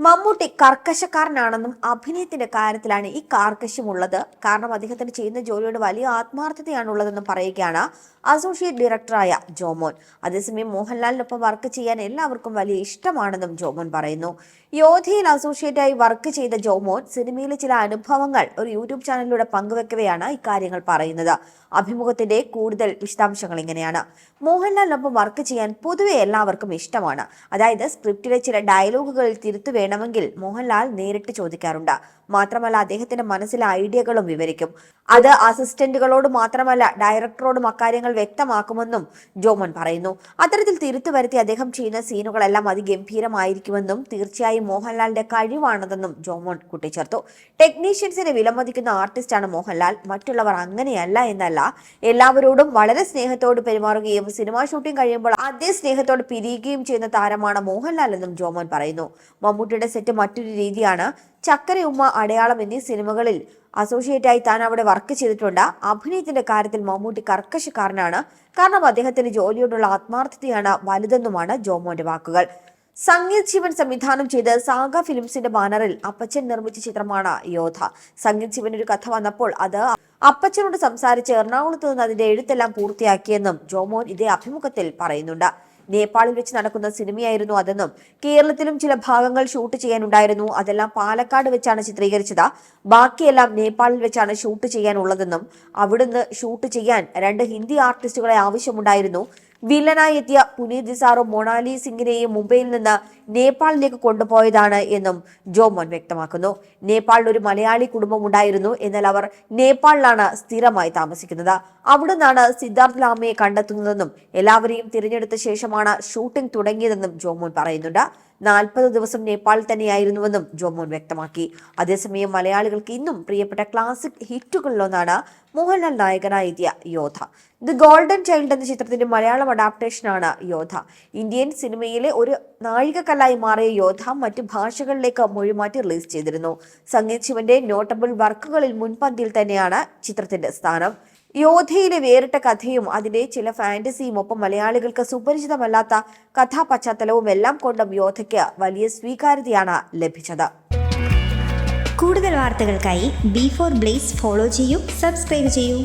മമ്മൂട്ടി കർക്കശക്കാരനാണെന്നും അഭിനയത്തിന്റെ കാര്യത്തിലാണ് ഈ കാർക്കശ്യമുള്ളത്. കാരണം അദ്ദേഹത്തിന് ചെയ്യുന്ന ജോലിയോട് വലിയ ആത്മാർത്ഥതയാണ് ഉള്ളതെന്ന് പറയുകയാണ് അസോസിയേറ്റ് ഡയറക്ടറായ ജോമോൻ. അതേസമയം മോഹൻലാലിനൊപ്പം വർക്ക് ചെയ്യാൻ എല്ലാവർക്കും വലിയ ഇഷ്ടമാണെന്നും ജോമോൻ പറയുന്നു. യോധയിൽ അസോസിയേറ്റായി വർക്ക് ചെയ്ത ജോമോൻ സിനിമയിലെ ചില അനുഭവങ്ങൾ ഒരു യൂട്യൂബ് ചാനലിലൂടെ പങ്കുവെക്കവെയാണ് ഇക്കാര്യങ്ങൾ പറയുന്നത്. അഭിമുഖത്തിന്റെ കൂടുതൽ വിശദാംശങ്ങൾ ഇങ്ങനെയാണ്. മോഹൻലാലിനൊപ്പം വർക്ക് ചെയ്യാൻ പൊതുവെ എല്ലാവർക്കും ഇഷ്ടമാണ്. അതായത് സ്ക്രിപ്റ്റിലെ ചില ഡയലോഗുകളിൽ തിരുത്തു വേണമെങ്കിൽ മോഹൻലാൽ നേരിട്ട് ചോദിക്കാറുണ്ട്. മാത്രമല്ല അദ്ദേഹത്തിന്റെ മനസ്സിലെ ഐഡിയകളും വിവരിക്കും. അത് അസിസ്റ്റന്റുകളോട് മാത്രമല്ല ഡയറക്ടറോടും അക്കാര്യങ്ങൾ വ്യക്തമാക്കുമെന്നും ജോമൻ പറയുന്നു. അത്തരത്തിൽ തിരുത്തു വരുത്തി അദ്ദേഹം ചെയ്യുന്ന സീനുകളെല്ലാം അതിഗംഭീരമായിരിക്കുമെന്നും തീർച്ചയായും മോഹൻലാലിന്റെ കഴിവാണതെന്നും ജോമോൻ കൂട്ടിച്ചേർത്തു. ടെക്നീഷ്യൻസിനെ വിലമതിക്കുന്ന ആർട്ടിസ്റ്റാണ് മോഹൻലാൽ. മറ്റുള്ളവർ അങ്ങനെയല്ല എന്നല്ല. എല്ലാവരോടും വളരെ സ്നേഹത്തോട് പെരുമാറുകയും സിനിമാ ഷൂട്ടിംഗ് കഴിയുമ്പോൾ അതേ സ്നേഹത്തോട് പിരിയുകയും ചെയ്യുന്ന താരമാണ് മോഹൻലാൽ എന്നും ജോമോൻ പറയുന്നു. മമ്മൂട്ടിയുടെ സെറ്റ് മറ്റൊരു രീതിയാണ്. ചക്കര ഉമ്മ അടയാളം എന്നീ സിനിമകളിൽ അസോസിയേറ്റായി താൻ അവിടെ വർക്ക് ചെയ്തിട്ടുണ്ട്. അഭിനയത്തിന്റെ കാര്യത്തിൽ മമ്മൂട്ടി കർക്കശക്കാരനാണ്. കാരണം അദ്ദേഹത്തിന്റെ ജോലിയോടുള്ള ആത്മാർത്ഥതയാണ് വലുതെന്നുമാണ് ജോമോന്റെ വാക്കുകൾ. സംഗീത് ശിവൻ സംവിധാനം ചെയ്ത് സാഗ ഫിലിംസിന്റെ ബാനറിൽ അപ്പച്ചൻ നിർമ്മിച്ച ചിത്രമാണ് യോധ. സംഗീത് ശിവൻ ഒരു കഥ വന്നപ്പോൾ അത് അപ്പച്ചനോട് സംസാരിച്ച് എറണാകുളത്ത് നിന്ന് അതിന്റെ എഴുത്തെല്ലാം പൂർത്തിയാക്കിയെന്നും ജോമോൻ ഇതേ അഭിമുഖത്തിൽ പറയുന്നുണ്ട്. നേപ്പാളിൽ വെച്ച് നടക്കുന്ന സിനിമയായിരുന്നു അതെന്നും കേരളത്തിലും ചില ഭാഗങ്ങൾ ഷൂട്ട് ചെയ്യാനുണ്ടായിരുന്നു. അതെല്ലാം പാലക്കാട് വെച്ചാണ് ചിത്രീകരിച്ചത്. ബാക്കിയെല്ലാം നേപ്പാളിൽ വെച്ചാണ് ഷൂട്ട് ചെയ്യാനുള്ളതെന്നും അവിടുന്ന് ഷൂട്ട് ചെയ്യാൻ രണ്ട് ഹിന്ദി ആർട്ടിസ്റ്റുകളെ ആവശ്യമുണ്ടായിരുന്നു. വില്ലനായി എത്തിയ പുനീത് ദിസാറോ മൊണാലി സിംഗിനെയും മുംബൈയിൽ നിന്ന് നേപ്പാളിലേക്ക് കൊണ്ടുപോയതാണ് എന്നും ജോമോൻ വ്യക്തമാക്കുന്നു. നേപ്പാളിൽ ഒരു മലയാളി കുടുംബം ഉണ്ടായിരുന്നു എന്നാൽ അവർ നേപ്പാളിലാണ് സ്ഥിരമായി താമസിക്കുന്നത്. അവിടെ നിന്നാണ് സിദ്ധാർത്ഥ് ലാമയെ കണ്ടെത്തുന്നതെന്നും എല്ലാവരെയും തിരഞ്ഞെടുത്ത ശേഷമാണ് ഷൂട്ടിംഗ് തുടങ്ങിയതെന്നും ജോമോൻ പറയുന്നുണ്ട്. നാൽപ്പത് ദിവസം നേപ്പാളിൽ തന്നെയായിരുന്നുവെന്നും ജോമോൻ വ്യക്തമാക്കി. അതേസമയം മലയാളികൾക്ക് ഇന്നും പ്രിയപ്പെട്ട ക്ലാസിക് ഹിറ്റുകളിലൊന്നാണ് മോഹൻലാൽ നായകനായി എത്തിയ യോധ ദി ഗോൾഡൻ ചൈൽഡ് എന്ന ചിത്രത്തിന്റെ മലയാളം അഡാപ്റ്റേഷനാണ് യോധ ഇന്ത്യൻ സിനിമയിലെ ഒരു നാഴികക്കല്ലായി മാറിയ യോധ മറ്റ് ഭാഷകളിലേക്ക് മൊഴിമാറ്റി റിലീസ് ചെയ്തിരുന്നു. സംഗീത് ശിവന്റെ നോട്ടബിൾ വർക്കുകളിൽ മുൻപന്തിയിൽ തന്നെയാണ് ചിത്രത്തിന്റെ സ്ഥാനം. യോധയിലെ വേറിട്ട കഥയും അതിന്റെ ചില ഫാന്റസിയും ഒപ്പം മലയാളികൾക്ക് സുപരിചിതമല്ലാത്ത കഥാപശ്ചാത്തലവും എല്ലാം കൊണ്ടും യോധയ്ക്ക് വലിയ സ്വീകാര്യതയാണ് ലഭിച്ചത്. കൂടുതൽ വാർത്തകൾക്കായി ബി ഫോർ ബ്ലേസ് ഫോളോ ചെയ്യൂ സബ്സ്ക്രൈബ് ചെയ്യൂ.